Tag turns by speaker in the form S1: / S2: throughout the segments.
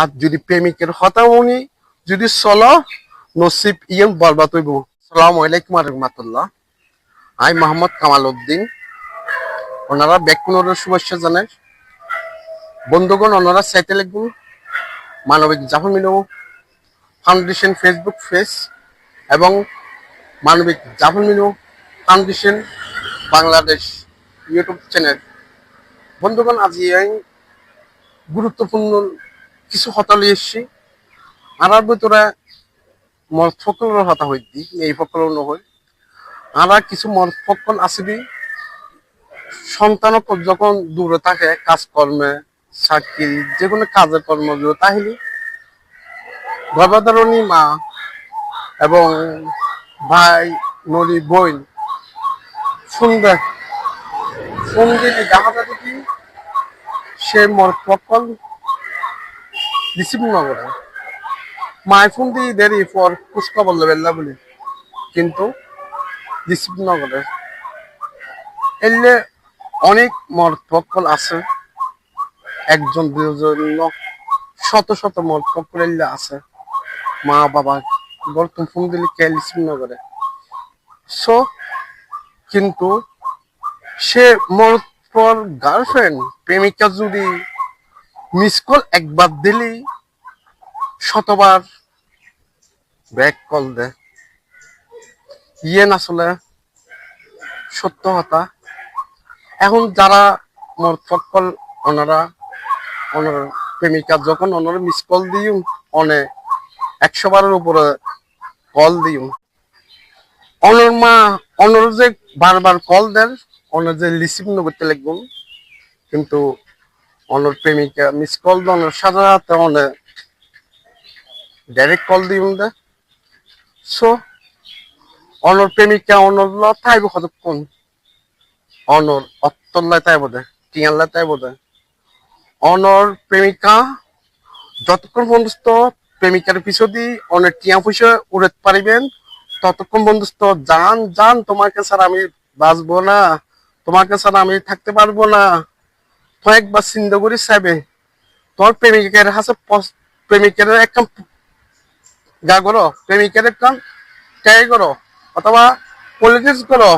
S1: আর যদি প্রেমিকের হতামনি যদি চলো, নসিব ইয়ন বরবাদ হইব। সালাম আলাইকুম রহমাতুল্লাহ। আই মোহাম্মদ কামাল উদ্দিন। ওনারা ব্যাকুণের শুভেচ্ছা জানায় বন্ধুগণ, ওনারা সাইতে লিখুন মানবিক Jafar Minu foundation Facebook page এবং মানবিক Jafar Minu foundation Bangladesh YouTube channel বন্ধুগণ, আজি আমি গুরুত্বপূর্ণ কিছু হতালি এসছি। আনার ভিতরে মর ফকলের হতা হইতি এই ফকল নহয় আরা কিছু মর ফকল আসবি। সন্তান যখন দূরে থাকে, কাজকর্মে, চাকরি যে কোনো কাজের কর্ম তাহলে গর্ভধারণী মা এবং ভাই নদী বোন সুন্দর ফোন দিলে দেখা যাবে কি, সে মোর প্রকল না করে। মাই ফোন দিয়ে দেরি পর কুচকা বললে বেল্লা বলে। কিন্তু রিসিভ না করে। এলে অনেক প্রকল আছে। একজন দুজন ন- শত শত মর প্রকল এলে আছে। মা বাবা বর্তমান ফোন দিলে কে রিসিভ না করে। সো কিন্তু সে মোর পর গার্লফ্রেন্ড প্রেমিকা যদি মিস কল একবার দিলি শতবার ব্যাক কল দে। ইয়ে আসলে সত্য কথা। এখন যারা মোর ফকল ওনারা, ওনার প্রেমিকা, যখন ওনারা মিস কল দিও অনে একশো বারের উপরে কল দিও অনর মা অনর যে বারবার কল দেন অনর যে রিসিভ না করতে লাগবেন কিন্তু অনর প্রেমিকা মিস কল দেওয়ার সাথে সাথে অনে ডাইরেক্ট কল দিই দে সো অনর প্রেমিকা অনর ল তাইব কতক্ষণ? অনর অত্তল্লায় তাই বোধে টিয়াল্লায় তাই বোধে অনর প্রেমিকা, যতক্ষণ পর্যন্ত প্রেমিকার পিছদি অনেক টিয়া পয়সা উড়াতে পারিবেন, ততক্ষণ বন্ধুস্ত জান জান তোমাকে স্যার আমি বাঁচবো না তোমাকে স্যার আমি থাকতে পারব না। তো একবার চিন্তা করি চাইবে তোমার প্রেমিকের হাসে প্রেমিকের একটা গা করো, প্রেমিকের একটা ট্যাগ করো, অথবা পলিটিক্স করো।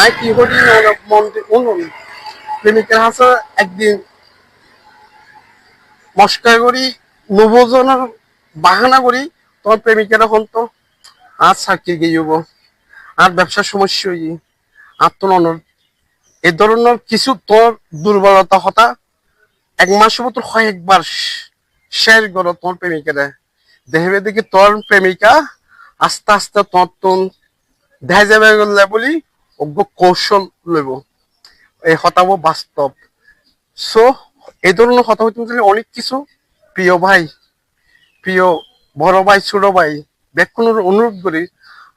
S1: আই কি করি মন্ত্রী প্রেমিকের হাসে একদিন মস্কা করি, নবজনের বাহানা করি তোমার প্রেমিকের এখন তো আর চাকরি গিয়ে যাব আর ব্যবসার সমস্যা হই আর তো ননর এ ধরনের কিছু তোর দুর্বলতা হতা, এক মাসের মতো একবার শেয়ার করো তোর প্রেমিকারে। দেখবে দেখি তোর প্রেমিকা আস্তে আস্তে তোর তোর দেখা যাবে বলি অজ্ঞ কৌশল লইব। এই হতাবো বাস্তব। সো এই ধরনের কথা হইতে অনেক কিছু প্রিয় ভাই, প্রিয় বড় ভাই, ছোট ভাই ব্যাকুণের অনুরোধ করি,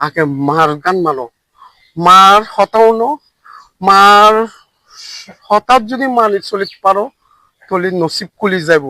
S1: আগে মার গান মানো। মার হতাও মার হঠাৎ যদি মালিক চলিত পারো তলি নসিব খুলি যাব